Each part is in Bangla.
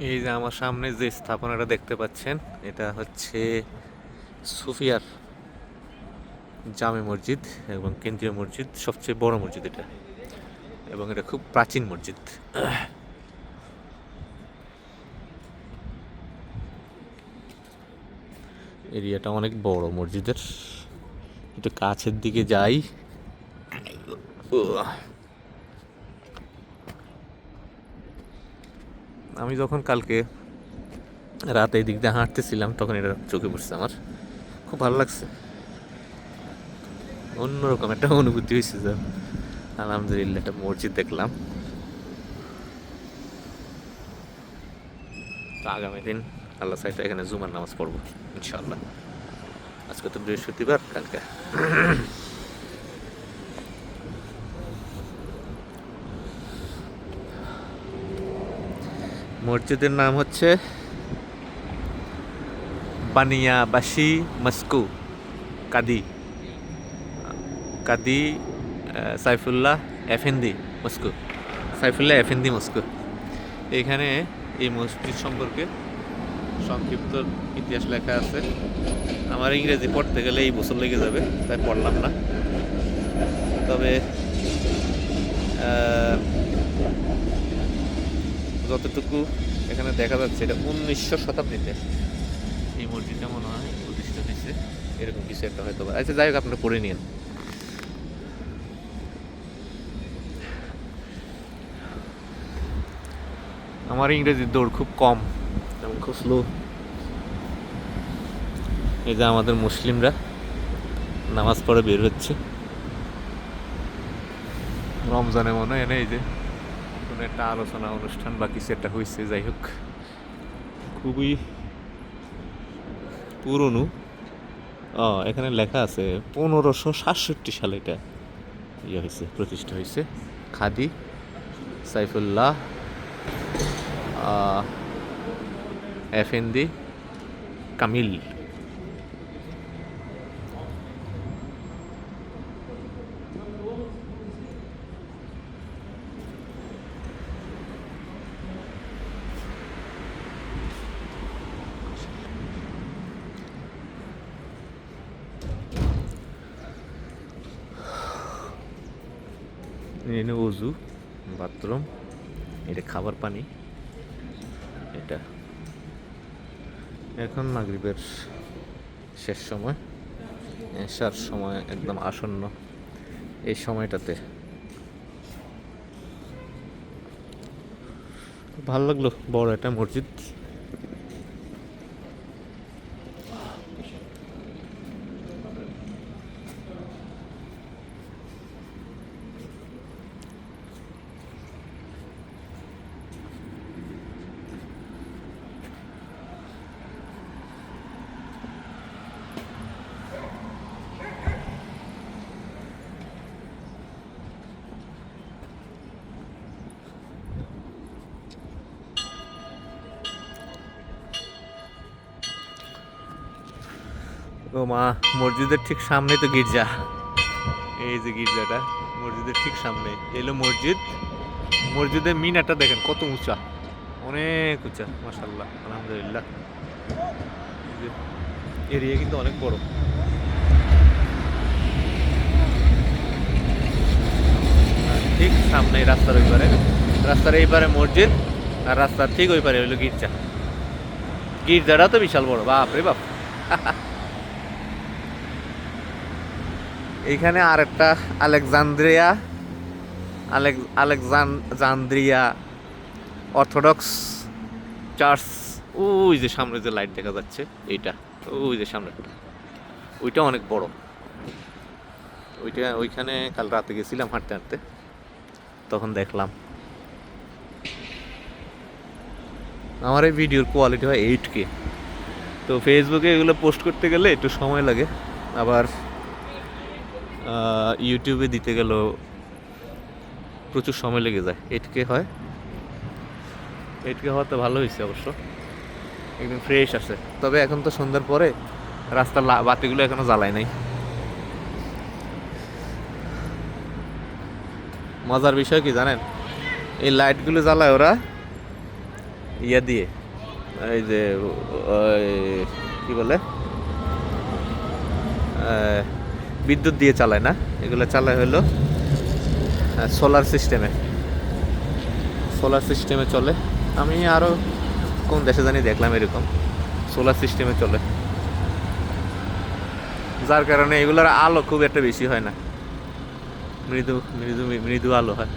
এই যে আমার সামনে যে স্থাপনাটা দেখতে পাচ্ছেন, এটা হচ্ছে সুফিয়ার জামে মসজিদ এবং কেন্দ্রীয় মসজিদ, সবচেয়ে বড় মসজিদ এটা। এবং এটা খুব প্রাচীন মসজিদ। এরিয়াটা অনেক বড় মসজিদের। একটু কাছের দিকে যাই। আমি যখন কালকে রাতে এই দিক দিয়ে হাঁটতেছিলাম, তখন এটা চোখে পড়ছে আমার। খুব ভালো লাগছে। অন্যরকম একটা অনুভূতি হয়েছে যে, আলহামদুলিল্লাহ একটা মসজিদ দেখলাম। তো আগামী দিন আল্লাহ সাইতে এখানে জুমার নামাজ পড়ব ইনশাল্লাহ আজকে তো বৃহস্পতিবার, কালকে। মসজিদের নাম হচ্ছে বানিয়াবাসী মস্কু, কাদি। কাদি Saifullah Efendi Moscow. Saifullah Efendi Moscow. এখানে এই মসজিদ সম্পর্কে সংক্ষিপ্ত ইতিহাস লেখা আছে। আমার ইংরেজি পড়তে গেলে এই বছর লেগে যাবে, তাই পড়লাম না। তবে যতটুকু এখানে দেখা যাচ্ছে এটা উনিশশো শতাব্দীতে। এই মসজিদটা মনে হয় প্রতিষ্ঠিত হয়েছে। এরকম কিছু একটা হয়তো আচ্ছা যাই হোক আপনি পড়ে নিন আমার ইংরেজির দৌড় খুব কম। এবং খুব স্লো এই যে আমাদের মুসলিমরা নামাজ পড়ে বের হচ্ছে। রমজানে মনে হয় না এই যে কোনো একটা আলোচনা অনুষ্ঠান বা কিছু একটা হয়েছে যাই হোক। খুবই পুরনো। ও এখানে লেখা আছে পনেরোশো সাতষট্টি সালে এটা ইয়ে হয়েছে প্রতিষ্ঠা হয়েছে খাদি সাইফুল্লাহ আহ, এফেন্দি কামিল। এনে অজু বাথরুম, এটা খাবার পানি, এটা। এখন মাগরিবের শেষ সময়, এসার সময় একদম আসন্ন এই সময়টাতে। ভালো লাগল, বড় একটা মসজিদ। ও মা, মসজিদের ঠিক সামনে তো গির্জা। এই যে গির্জাটা, মসজিদের ঠিক সামনে এলো মসজিদ। মসজিদের মিনারটা দেখেন, কত উঁচা। অনেক উঁচা মাসাল্লাহ আলহামদুলিল্লাহ। এরিয়া কিন্তু অনেক বড়। ঠিক সামনে রাস্তার ওই পারে। রাস্তার এই পারে মসজিদ, আর রাস্তার ঠিক ওই পারে হইল গির্জা। গির্জাটা তো বিশাল বড় বাপ রে বাপ। এইখানে আরেকটা Alexandria, Alek, Alexandria orthodox church. ওই যে সামনে যে লাইট দেখা যাচ্ছে, এইটা, ওই যে সামনে। ওইটা অনেক বড়। ওইটা ওইখানে কাল রাতে গেছিলাম হাঁটতে হাঁটতে, তখন দেখলাম। আমার এই ভিডিওর কোয়ালিটি হয় এইট কে তো ফেসবুকে এগুলো পোস্ট করতে গেলে একটু সময় লাগে। আবার ইউটিউবে দিতে গেলেও প্রচুর সময় লেগে যায়। এটকে হয়। এইটকে হওয়াতে ভালো হয়েছে অবশ্য। একদম ফ্রেশ আছে। তবে এখন তো সন্ধ্যার পরে রাস্তার বাতিগুলো এখনও জ্বালায় নাই। মজার বিষয় কি জানেন? এই লাইটগুলো জ্বালায় ওরা ইয়া দিয়ে। এই যে কি বলে? বিদ্যুৎ দিয়ে চালায় না? এগুলো চালায় হলো সোলার সিস্টেমে সোলার সিস্টেমে চলে। আমি আরও কোন দেশে জানি দেখলাম এরকম। সোলার সিস্টেমে চলে। যার কারণে এগুলোর আলো খুব একটা বেশি হয় না। মৃদু মৃদু মৃদু আলো হয়।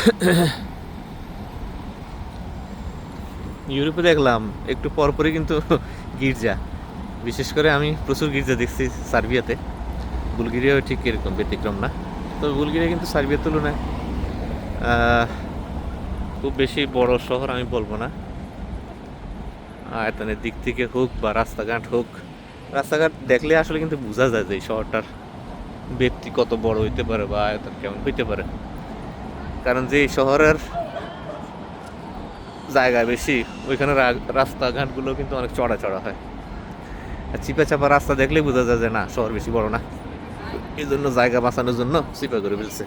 ইউরোপে দেখলাম, একটু পরপরই কিন্তু গির্জা। বিশেষ করে আমি প্রচুর গির্জা দেখছি সার্বিয়াতে। বুলগেরিয়াও ঠিক এরকম, ব্যতিক্রম না। তবে বুলগেরিয়া কিন্তু সার্বিয়ার তুলনায় খুব বেশি বড় শহর আমি বলব না। আয়তনের দিক থেকে হোক বা রাস্তাঘাট হোক, রাস্তাঘাট দেখলে আসলে কিন্তু বোঝা যায় যে এই শহরটার ব্যক্তি কত বড় হইতে পারে বা আয়তন কেমন হইতে পারে। কারণ যে শহরের জায়গা বেশি, ওইখানে রাস্তাঘাটগুলো কিন্তু অনেক চড়া চড়া হয়। আর চিপা চাপা রাস্তা দেখলেই বোঝা যায় যে না, শহর বেশি বড় না। এই জন্য জায়গা বাঁচানোর জন্য চিপা করে ফেলছে।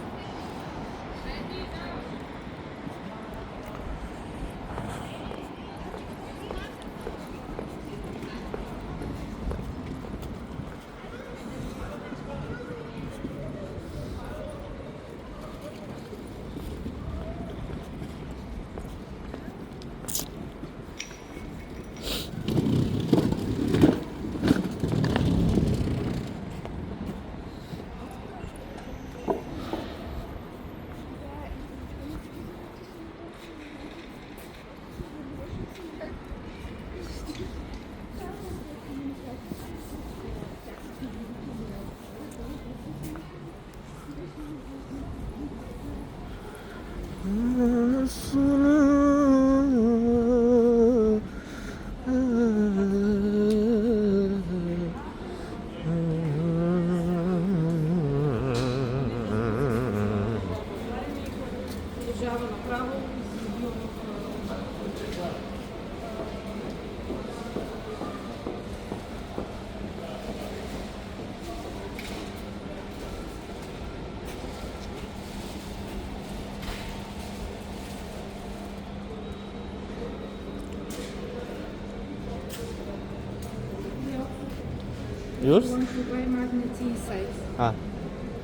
Yours? Want to buy magnet inside. Ah,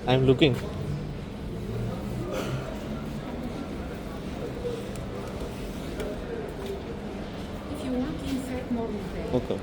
I'm looking. If you want inside, more. Okay.